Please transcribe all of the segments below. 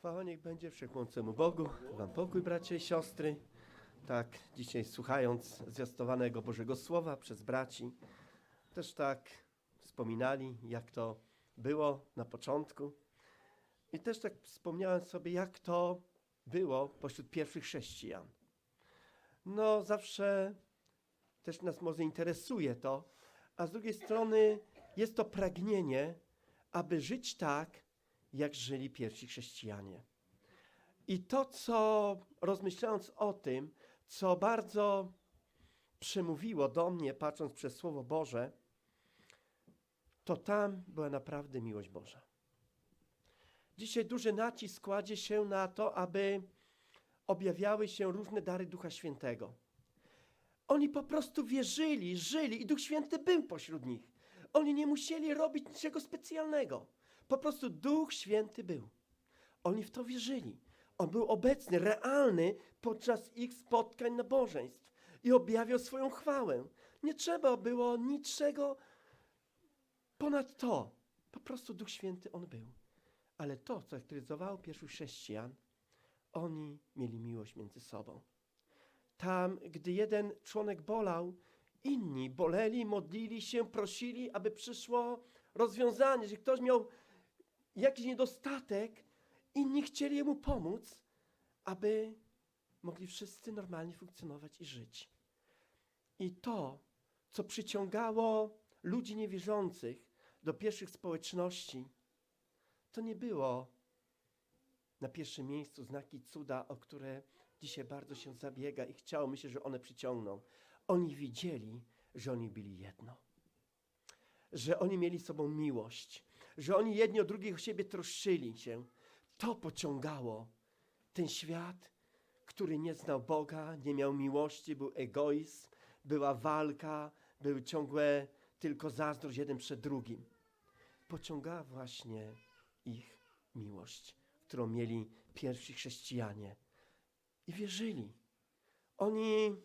Chwała niech będzie wszechmocnemu Bogu, wam pokój bracia i siostry. Tak, dzisiaj słuchając zwiastowanego Bożego Słowa przez braci, też tak wspominali, jak to było na początku. I też tak wspomniałem sobie, jak to było pośród pierwszych chrześcijan. No, zawsze też nas może interesuje to, a z drugiej strony jest to pragnienie, aby żyć tak, jak żyli pierwsi chrześcijanie. I to, co rozmyślając o tym, co bardzo przemówiło do mnie, patrząc przez Słowo Boże, to tam była naprawdę miłość Boża. Dzisiaj duży nacisk kładzie się na to, aby objawiały się różne dary Ducha Świętego. Oni po prostu wierzyli, żyli i Duch Święty był pośród nich. Oni nie musieli robić niczego specjalnego. Po prostu Duch Święty był. Oni w to wierzyli. On był obecny, realny podczas ich spotkań nabożeństw i objawiał swoją chwałę. Nie trzeba było niczego ponad to. Po prostu Duch Święty on był. Ale to, co charakteryzowało pierwszych chrześcijan, oni mieli miłość między sobą. Tam, gdy jeden członek bolał, inni boleli, modlili się, prosili, aby przyszło rozwiązanie. Że ktoś miał jakiś niedostatek, inni chcieli jemu pomóc, aby mogli wszyscy normalnie funkcjonować i żyć. I to, co przyciągało ludzi niewierzących do pierwszych społeczności, to nie było na pierwszym miejscu znaki cuda, o które dzisiaj bardzo się zabiega i chciało mi się, że one przyciągną. Oni widzieli, że oni byli jedno. Że oni mieli sobą miłość, że oni jedni o drugich o siebie troszczyli się. To pociągało ten świat, który nie znał Boga, nie miał miłości, był egoizm, była walka, były ciągłe tylko zazdrość jeden przed drugim. Pociągała właśnie ich miłość, którą mieli pierwsi chrześcijanie. I wierzyli. Oni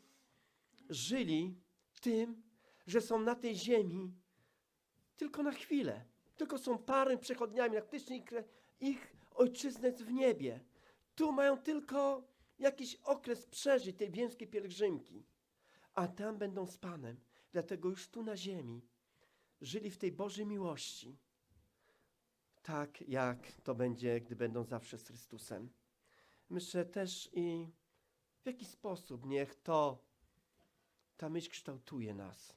żyli tym, że są na tej ziemi tylko na chwilę. Tylko są parę przechodniami, faktycznie ich, ich ojczyzna jest w niebie. Tu mają tylko jakiś okres przeżyć tej wiejskiej pielgrzymki, a tam będą z Panem. Dlatego już tu na ziemi żyli w tej Bożej miłości, tak jak to będzie, gdy będą zawsze z Chrystusem. Myślę też i w jaki sposób niech to, ta myśl kształtuje nas.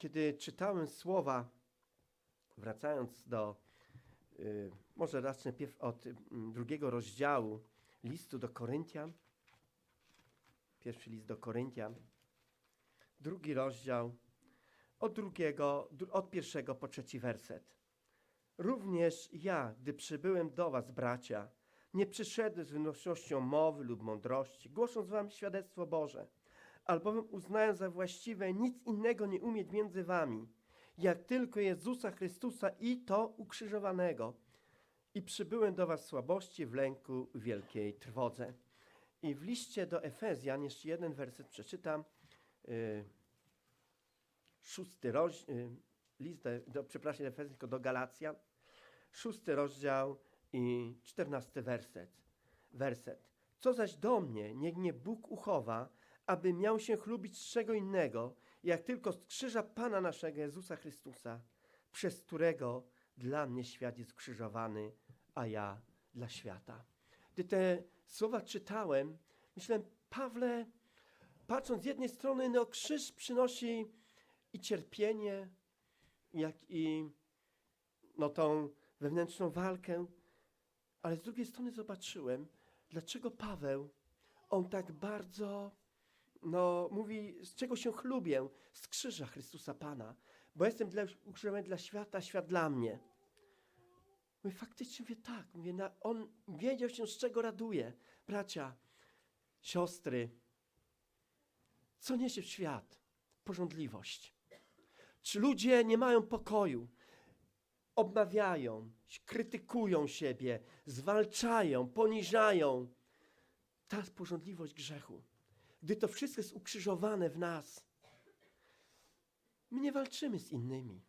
Kiedy czytałem słowa, wracając do, y, może zacznę pierw od y, drugiego rozdziału listu do Koryntian. Pierwszy list do Koryntian. Drugi rozdział, od drugiego, dru- od pierwszego po trzeci werset. Również ja, gdy przybyłem do was, bracia, nie przyszedłem z wynośnością mowy lub mądrości, głosząc wam świadectwo Boże, albowiem uznałem za właściwe nic innego nie umieć między wami, jak tylko Jezusa Chrystusa i to ukrzyżowanego. I przybyłem do was w słabości, w lęku, w wielkiej trwodze. I w liście do Efezjan, jeszcze jeden werset przeczytam, yy, szósty rozdział, list do, do, przepraszam, Efezjan, tylko do Galacjan, szósty rozdział i czternasty werset. werset. Co zaś do mnie, niech mnie Bóg uchowa, aby miał się chlubić z czego innego, jak tylko z krzyża Pana naszego Jezusa Chrystusa, przez którego dla mnie świat jest krzyżowany, a ja dla świata. Gdy te słowa czytałem, myślałem, Pawle, patrząc z jednej strony, no krzyż przynosi i cierpienie, jak i no, tą wewnętrzną walkę, ale z drugiej strony zobaczyłem, dlaczego Paweł, on tak bardzo, no, mówi, z czego się chlubię, z krzyża Chrystusa Pana, bo jestem dla, ukrzyżowany dla świata, świat dla mnie. Mówię, faktycznie mówię tak, mówię, na, on wiedział się, z czego raduje. Bracia, siostry, co niesie w świat? Porządliwość. Czy ludzie nie mają pokoju? Obmawiają, krytykują siebie, zwalczają, poniżają. Ta porządliwość grzechu. Gdy to wszystko jest ukrzyżowane w nas, my nie walczymy z innymi,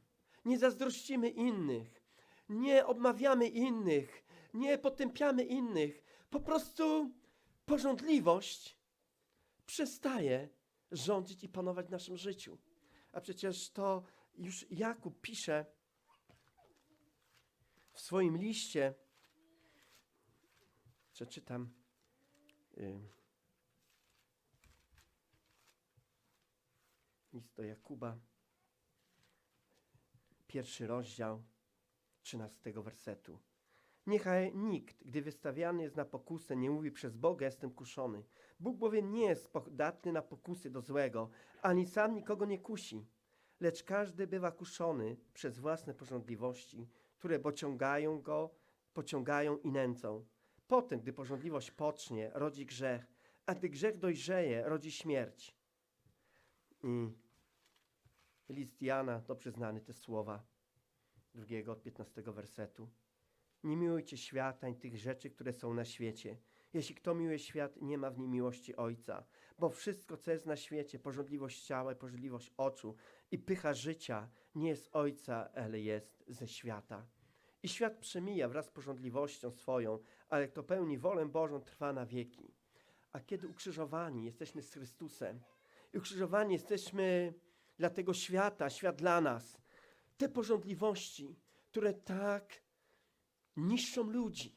nie zazdrościmy innych, nie obmawiamy innych, nie potępiamy innych. Po prostu porządliwość przestaje rządzić i panować w naszym życiu. A przecież to już Jakub pisze w swoim liście, przeczytam. y, List do Jakuba, pierwszy rozdział, 13 wersetu. Niechaj nikt, gdy wystawiany jest na pokusę, nie mówi przez Boga jestem kuszony. Bóg bowiem nie jest podatny na pokusy do złego, ani sam nikogo nie kusi. Lecz każdy bywa kuszony przez własne porządliwości, które pociągają go, pociągają i nęcą. Potem, gdy porządliwość pocznie, rodzi grzech, a gdy grzech dojrzeje, rodzi śmierć. I list Jana, dobrze znany te słowa, drugiego od 15 wersetu. Nie miłujcie świata ani tych rzeczy, które są na świecie. Jeśli kto miłuje świat, nie ma w nim miłości Ojca. Bo wszystko, co jest na świecie, porządliwość ciała i porządliwość oczu i pycha życia, nie jest Ojca, ale jest ze świata. I świat przemija wraz z porządliwością swoją, ale kto pełni wolę Bożą, trwa na wieki. A kiedy ukrzyżowani jesteśmy z Chrystusem i ukrzyżowani jesteśmy dla tego świata, świat dla nas, te porządliwości, które tak niszczą ludzi,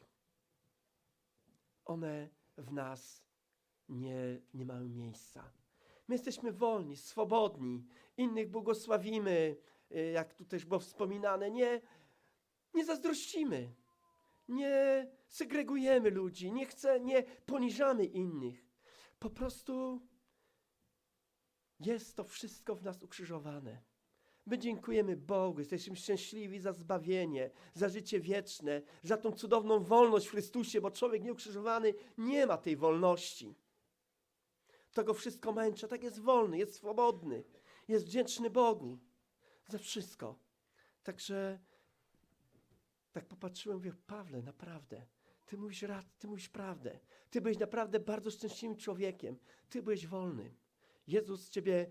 one w nas nie, nie mają miejsca. My jesteśmy wolni, swobodni, innych błogosławimy, y, jak tu też było wspominane, nie, nie zazdrościmy, nie segregujemy ludzi, nie, chce, nie poniżamy innych. Po prostu jest to wszystko w nas ukrzyżowane. My dziękujemy Bogu, jesteśmy szczęśliwi za zbawienie, za życie wieczne, za tą cudowną wolność w Chrystusie, bo człowiek nieukrzyżowany nie ma tej wolności. To go wszystko męczy, tak jest wolny, jest swobodny, jest wdzięczny Bogu za wszystko. Także tak popatrzyłem, mówię, Pawle, naprawdę, ty mówisz, rad, ty mówisz prawdę. Ty byłeś naprawdę bardzo szczęśliwym człowiekiem. Ty byłeś wolny. Jezus ciebie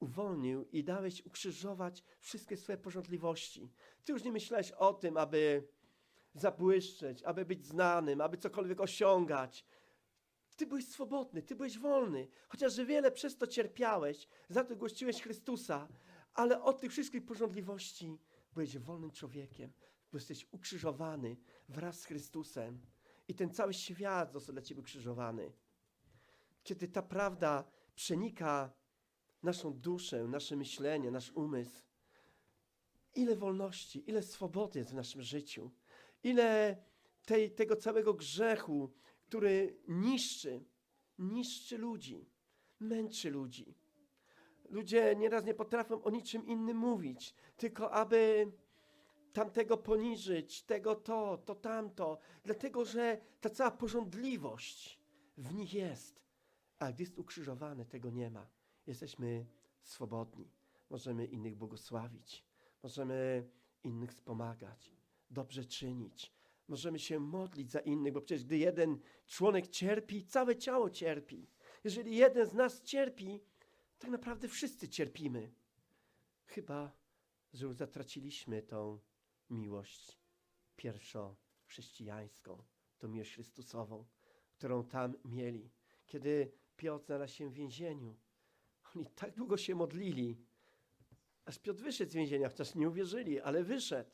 uwolnił i dałeś ukrzyżować wszystkie swoje porządliwości. Ty już nie myślałeś o tym, aby zabłyszczeć, aby być znanym, aby cokolwiek osiągać. Ty byłeś swobodny, ty byłeś wolny. Chociaż wiele przez to cierpiałeś, za to głosiłeś Chrystusa, ale od tych wszystkich porządliwości byłeś wolnym człowiekiem, jesteś ukrzyżowany wraz z Chrystusem. I ten cały świat został dla ciebie ukrzyżowany. Kiedy ta prawda przenika naszą duszę, nasze myślenie, nasz umysł. Ile wolności, ile swobody jest w naszym życiu, ile tej, tego całego grzechu, który niszczy, niszczy ludzi, męczy ludzi. Ludzie nieraz nie potrafią o niczym innym mówić, tylko aby tamtego poniżyć, tego to, to tamto, dlatego że ta cała porządliwość w nich jest, a gdy jest ukrzyżowany, tego nie ma jesteśmy swobodni. Możemy innych błogosławić, możemy innych wspomagać, dobrze czynić. Możemy się modlić za innych, bo przecież gdy jeden członek cierpi, całe ciało cierpi. Jeżeli jeden z nas cierpi, tak naprawdę wszyscy cierpimy. Chyba, że już zatraciliśmy tą miłość pierwszochrześcijańską, tą miłość Chrystusową, którą tam mieli. Kiedy Piotr znalazł się w więzieniu, oni tak długo się modlili, aż Piotr wyszedł z więzienia, chociaż nie uwierzyli, ale wyszedł.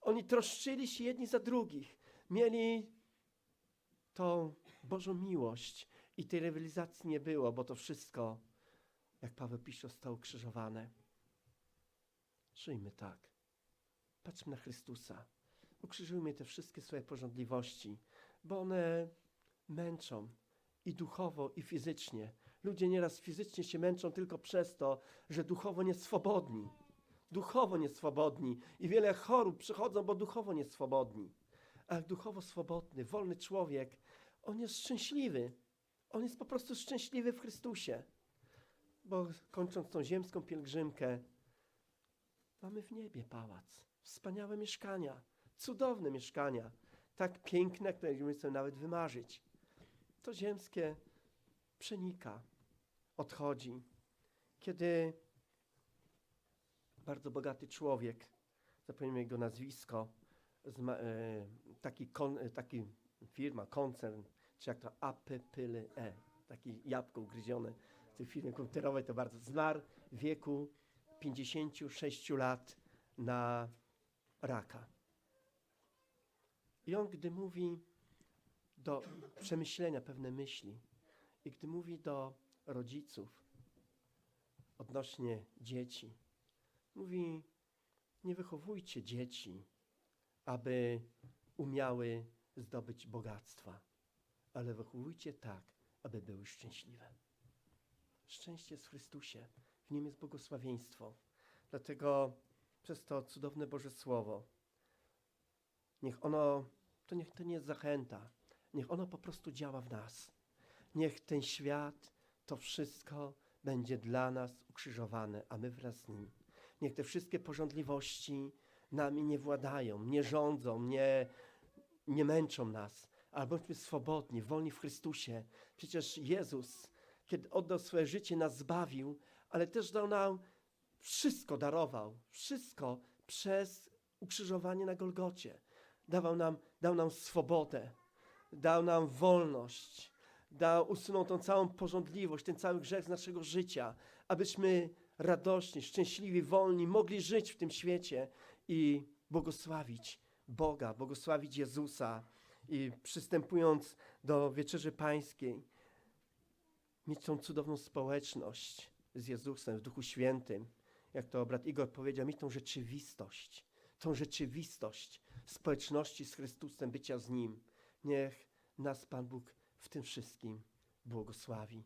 Oni troszczyli się jedni za drugich. Mieli tą Bożą miłość i tej rywalizacji nie było, bo to wszystko, jak Paweł pisze, zostało krzyżowane. Żyjmy tak. Patrzmy na Chrystusa. Ukrzyżujmy te wszystkie swoje porządliwości, bo one męczą i duchowo, i fizycznie. Ludzie nieraz fizycznie się męczą tylko przez to, że duchowo nieswobodni. Duchowo nieswobodni. I wiele chorób przychodzą, bo duchowo nieswobodni. A duchowo swobodny, wolny człowiek, on jest szczęśliwy. On jest po prostu szczęśliwy w Chrystusie. Bo kończąc tą ziemską pielgrzymkę, mamy w niebie pałac. Wspaniałe mieszkania, cudowne mieszkania. Tak piękne, które nie możemy sobie nawet wymarzyć. To ziemskie przenika, odchodzi. Kiedy bardzo bogaty człowiek, zapomnijmy jego nazwisko, e, taki, kon, e, taki firma, koncern, czy jak to APPLE, taki jabłko ugryzione w tej firmie komputerowej, to bardzo zmarł w wieku 56 lat na raka. I on, gdy mówi do przemyślenia pewne myśli i gdy mówi do rodziców odnośnie dzieci, mówi: Nie wychowujcie dzieci, aby umiały zdobyć bogactwa, ale wychowujcie tak, aby były szczęśliwe. Szczęście jest w Chrystusie, w nim jest błogosławieństwo. Dlatego przez to cudowne Boże Słowo, niech ono, to niech to nie jest zachęta, niech ono po prostu działa w nas. Niech ten świat, to wszystko będzie dla nas ukrzyżowane, a my wraz z nim. Niech te wszystkie porządliwości nami nie władają, nie rządzą, nie, nie męczą nas, ale bądźmy swobodni, wolni w Chrystusie. Przecież Jezus, kiedy oddał swoje życie, nas zbawił, ale też dał nam wszystko, darował, wszystko przez ukrzyżowanie na Golgocie. Dawał nam, dał nam swobodę, dał nam wolność, dał, usunął tą całą porządliwość, ten cały grzech z naszego życia, abyśmy radośni, szczęśliwi, wolni mogli żyć w tym świecie i błogosławić Boga, błogosławić Jezusa i przystępując do Wieczerzy Pańskiej, mieć tą cudowną społeczność z Jezusem w Duchu Świętym. Jak to brat Igor powiedział, mieć tą rzeczywistość, tą rzeczywistość społeczności z Chrystusem, bycia z Nim. Niech nas Pan Bóg w tym wszystkim błogosławi.